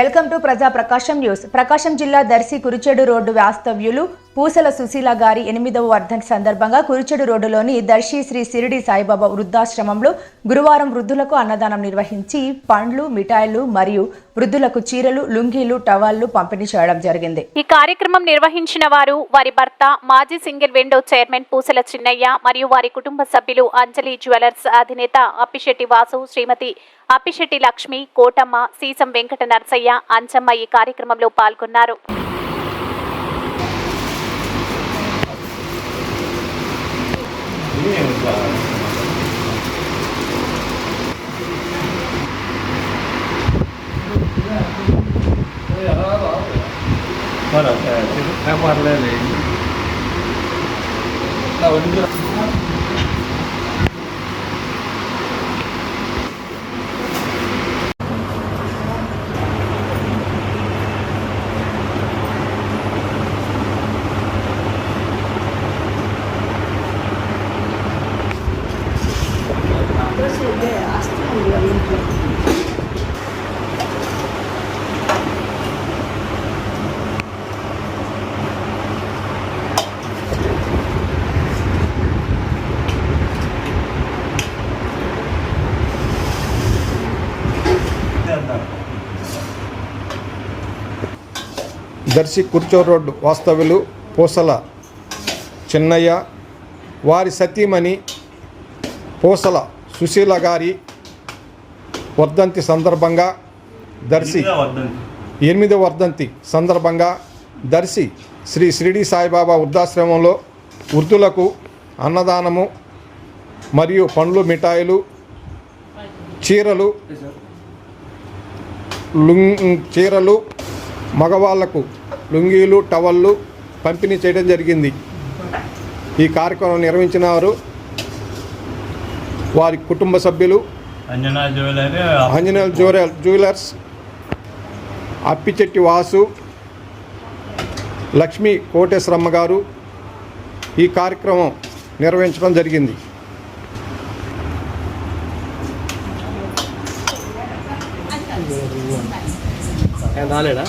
Welcome to ప్రజా ప్రకాశం news. ప్రకాశం జిల్లా Darsi Kurichedu road వాస్తవ్యులు పూసల సుశీల గారి ఎనిమిదవ వర్ధంతి సందర్భంగా కురిచెడు రోడ్డులోని దర్శి శ్రీ సిరిడి సాయిబాబా వృద్ధాశ్రమంలో గురువారం వృద్ధులకు అన్నదానం నిర్వహించి పండ్లు మిఠాయిలు మరియు వృద్ధులకు చీరలు లుంగీలు టవాళ్ళు పంపిణీ చేయడం జరిగింది. ఈ కార్యక్రమం నిర్వహించిన వారు వారి భర్త మాజీ సింగిల్ విండో చైర్మన్ పూసల చిన్నయ్య మరియు వారి కుటుంబ సభ్యులు అంజలి జ్యువెలర్స్ అధినేత అప్పిశెట్టి వాసు శ్రీమతి అప్పిశెట్టి లక్ష్మి కోటమ్మ సీసం వెంకట నరసయ్య అంచమ్మ ఈ కార్యక్రమంలో పాల్గొన్నారు. போகிறோம் சாப்பாட்டில் இல்லை దర్శి కుర్చో రోడ్డు వాస్తవ్యులు పూసల చిన్నయ్య వారి సతీమణి పూసల సుశీల గారి వర్ధంతి సందర్భంగా దర్శి ఎనిమిదవ వర్ధంతి. సందర్భంగా దర్శి శ్రీ షిరిడి సాయిబాబా వృద్ధాశ్రమంలో వృద్ధులకు అన్నదానము మరియు పండ్లు మిఠాయిలు చీరలు లుంగ్ చీరలు మగవాళ్ళకు లుంగీలు టవళ్ళు పంపిణీ చేయడం జరిగింది. ఈ కార్యక్రమం నిర్వహించిన వారు వారి కుటుంబ సభ్యులు Anjana jewellery jeweller jewellers Appichetti Vasu Lakshmi Koteswaramma garu ఈ కార్యక్రమం నిర్వహించడం జరిగింది. రాలేడా